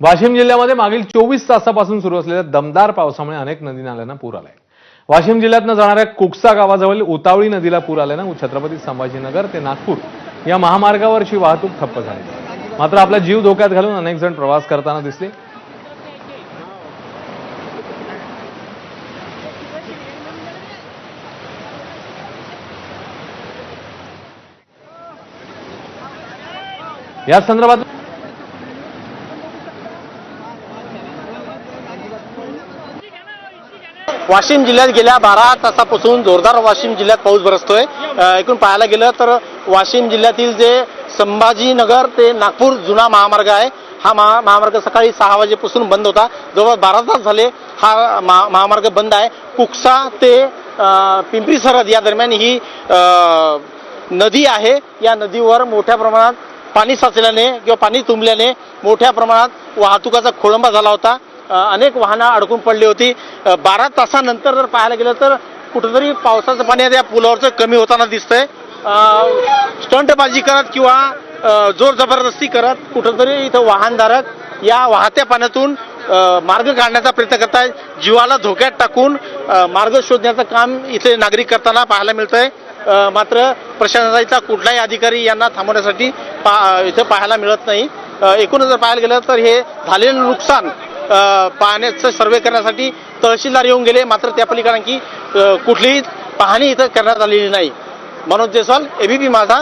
वाशिम जिल्ह्यामध्ये मागील चोवीस तासापासून सुरू असलेल्या दमदार पावसामुळे अनेक नदी नाल्यांना पूर आलाय. वाशिम जिल्ह्यातनं जाणाऱ्या कुकसा गावाजवळील उतावळी नदीला पूर आल्यानं छत्रपती संभाजीनगर ते नागपूर या महामार्गावरची वाहतूक ठप्प झाली. मात्र आपला जीव धोक्यात घालून अनेक जण प्रवास करताना दिसले. या संदर्भात वाशिम जिल्ह्यात गेल्या बारा तासापासून जोरदार वाशिम जिल्ह्यात पाऊस बरसतोय. अ, एकूण पाहायला गेलं तर वाशिम जिल्ह्यातील जे संभाजीनगर ते नागपूर जुना महामार्ग आहे. हा महा महामार्ग सकाळी सहा वाजेपासून बंद होता. जवळ बारा तास झाले हा महा महामार्ग बंद आहे. कुकसा ते पिंपरी सरहद या दरम्यान ही नदी आहे. या नदीवर मोठ्या प्रमाणात पाणी साचल्याने किंवा पाणी तुंबल्याने मोठ्या प्रमाणात वाहतुकाचा खोळंबा झाला होता. अनेक वाहनं अडकून पडली होती. बारा तासानंतर जर पाहायला गेलं तर कुठंतरी पावसाचं पाणी या पुलावरचं कमी होताना दिसतंय. स्टंटबाजी करत किंवा जोर जबरदस्ती करत कुठंतरी इथं वाहनधारक या वाहत्या पाण्यातून मार्ग काढण्याचा प्रयत्न करतायत. जीवाला धोक्यात टाकून मार्ग शोधण्याचं काम इथे नागरिक करताना पाहायला मिळतंय. मात्र प्रशासनाचा कुठलाही अधिकारी यांना थांबवण्यासाठी पा इथं पाहायला मिळत नाही. एकूणच जर पाहायला गेलं तर हे झालेलं नुकसान पाण्याचं पाहण्याचं सर्वे करण्यासाठी तहसीलदार येऊन गेले मात्र त्या पलीकडे आणखी कुठलीही पाहणी इथं करण्यात आलेली नाही. मनोज जयस्वाल एबीपी माझा.